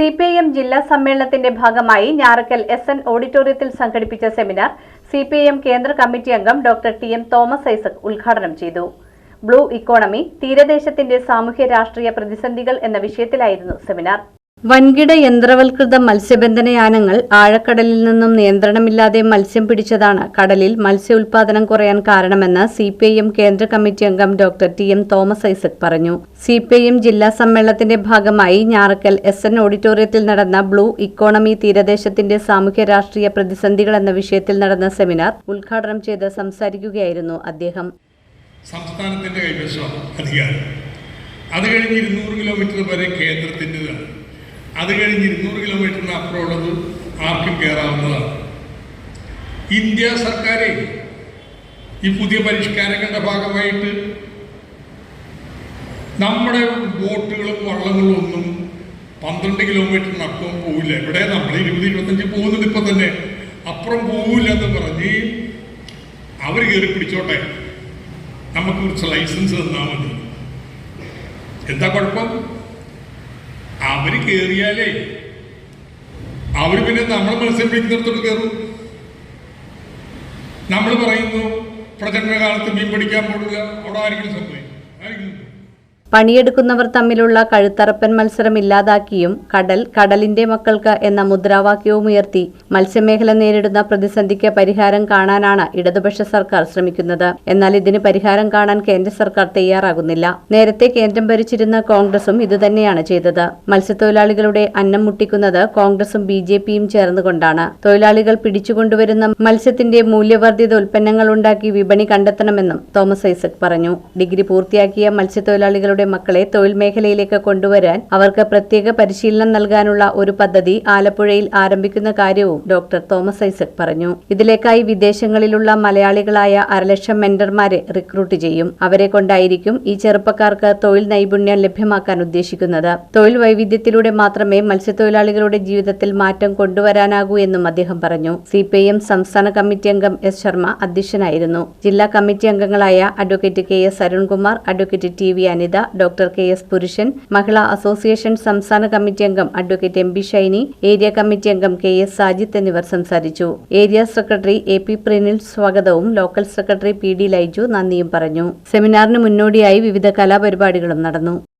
C P I M ജില്ലാ സമ്മേളനത്തിന്റെ ഭാഗമായി ഞാറക്കൽ എസ് എൻ ഓഡിറ്റോറിയത്തിൽ സംഘടിപ്പിച്ച seminar C P I M കേന്ദ്ര കമ്മിറ്റി അംഗം doctor T M Thomas Isaac ഉദ്ഘാടനം ചെയ്തു. ബ്ലൂ ഇക്കോണമി തീരദേശത്തിന്റെ സാമൂഹ്യ രാഷ്ട്രീയ പ്രതിസന്ധികൾ എന്ന വിഷയത്തിലായിരുന്നു സെമിനാർ. വൻകിട യന്ത്രവൽകൃത മത്സ്യബന്ധന യാനങ്ങൾ ആഴക്കടലിൽ നിന്നും നിയന്ത്രണമില്ലാതെ മത്സ്യം പിടിച്ചതാണ് കടലിൽ മത്സ്യ ഉൽപാദനം കുറയാൻ കാരണമെന്ന് സി പി ഐ എം കേന്ദ്ര കമ്മിറ്റി അംഗം doctor T M Thomas Isaac പറഞ്ഞു. സി പി ഐ എം ജില്ലാ സമ്മേളനത്തിന്റെ ഭാഗമായി ഞാറക്കൽ എസ് എൻ ഓഡിറ്റോറിയത്തിൽ നടന്ന ബ്ലൂ ഇക്കോണമി തീരദേശത്തിന്റെ സാമൂഹ്യ രാഷ്ട്രീയ പ്രതിസന്ധികൾ എന്ന വിഷയത്തിൽ നടന്ന സെമിനാർ ഉദ്ഘാടനം ചെയ്ത് സംസാരിക്കുകയായിരുന്നു അദ്ദേഹം. സംസ്ഥാനത്തിന്റെ കൈവശം അധികാരം. അത് കഴിഞ്ഞ് ഇരുന്നൂറ് കിലോമീറ്റർ വരെ കേന്ദ്രത്തിന്റെതാണ്. അത് കഴിഞ്ഞ് ഇരുന്നൂറ് കിലോമീറ്ററിന് അപ്പുറമുള്ളത് ആർക്കും കയറാവുന്നതാണ് ഇന്ത്യ സർക്കാർ ഈ പുതിയ പരിഷ്കാരങ്ങളുടെ ഭാഗമായിട്ട് നമ്മുടെ ബോട്ടുകളും വള്ളങ്ങളും ഒന്നും പന്ത്രണ്ട് കിലോമീറ്ററിനപ്പുറം പോവില്ല. ഇവിടെ നമ്മൾ ഇരുപത് ഇരുപത്തഞ്ച് പോകുന്നത് ഇപ്പം തന്നെ. അപ്പുറം പോവില്ല എന്ന് പറഞ്ഞ് അവർ കയറി പിടിച്ചോട്ടെ. നമുക്ക് കുറച്ച് ലൈസൻസ് തന്നാൽ മതി. എന്താ കുഴപ്പം? അവർ കേറിയാലേ അവർ പിന്നെ നമ്മളെ മത്സരിപ്പിക്കുന്നിടത്തോട്ട് കയറും നമ്മൾ പറയുന്നു പ്രചരണ കാലത്ത് മീൻ പിടിക്കാൻ പോകുക അവിടെ ആരെങ്കിലും സംഭവിക്കും? ആരെങ്കിലും പണിയെടുക്കുന്നവർ തമ്മിലുള്ള കഴുത്തറപ്പൻ മത്സരം ഇല്ലാതാക്കിയും കടൽ കടലിന്റെ മക്കൾക്ക് എന്ന മുദ്രാവാക്യവും ഉയർത്തി മത്സ്യമേഖല നേരിടുന്ന പ്രതിസന്ധിക്ക് പരിഹാരം കാണാനാണ് ഇടതുപക്ഷ സർക്കാർ ശ്രമിക്കുന്നത്. എന്നാൽ ഇതിന് പരിഹാരം കാണാൻ കേന്ദ്ര സർക്കാർ തയ്യാറാകുന്നില്ല. നേരത്തെ കേന്ദ്രം ഭരിച്ചിരുന്ന കോൺഗ്രസും ഇതുതന്നെയാണ് ചെയ്തത്. മത്സ്യത്തൊഴിലാളികളുടെ അന്നം മുട്ടിക്കുന്നത് കോൺഗ്രസും ബി ജെ പിയും ചേർന്നുകൊണ്ടാണ്. തൊഴിലാളികൾ പിടിച്ചുകൊണ്ടുവരുന്ന മത്സ്യത്തിന്റെ മൂല്യവർദ്ധിത ഉൽപ്പന്നങ്ങൾ ഉണ്ടാക്കി വിപണി കണ്ടെത്തണമെന്നും തോമസ് ഐസക് പറഞ്ഞു. ഡിഗ്രി പൂർത്തിയാക്കിയ മത്സ്യത്തൊഴിലാളികളുടെ മക്കളെ തൊഴിൽ മേഖലയിലേക്ക് കൊണ്ടുവരാൻ അവർക്ക് പ്രത്യേക പരിശീലനം നൽകാനുള്ള ഒരു പദ്ധതി ആലപ്പുഴയിൽ ആരംഭിക്കുന്ന കാര്യവും ഡോക്ടർ തോമസ് ഐസക് പറഞ്ഞു. ഇതിലേക്കായി വിദേശങ്ങളിലുള്ള മലയാളികളായ അരലക്ഷം മെന്റർമാരെ റിക്രൂട്ട് ചെയ്യും. അവരെ കൊണ്ടായിരിക്കും ഈ ചെറുപ്പക്കാർക്ക് തൊഴിൽ നൈപുണ്യം ലഭ്യമാക്കാൻ ഉദ്ദേശിക്കുന്നത്. തൊഴിൽ വൈവിധ്യത്തിലൂടെ മാത്രമേ മത്സ്യത്തൊഴിലാളികളുടെ ജീവിതത്തിൽ മാറ്റം കൊണ്ടുവരാനാകൂ എന്നും അദ്ദേഹം പറഞ്ഞു. സി സംസ്ഥാന കമ്മിറ്റി അംഗം എസ് ശർമ്മ അധ്യക്ഷനായിരുന്നു. ജില്ലാ കമ്മിറ്റി അംഗങ്ങളായ advocate K S Arunkumar advocate T V Anitha doctor K S Purushan Mahila association സംസ്ഥാന കമ്മിറ്റി അംഗം advocate M B Shiny area committee അംഗം കെ എസ് സാജിത്ത് എന്നിവർ സംസാരിച്ചു. Area secretary A P Prinil സ്വാഗതവും local secretary P D Laiju നന്ദിയും പറഞ്ഞു. സെമിനാറിന് മുന്നോടിയായി വിവിധ കലാപരിപാടികളും നടന്നു.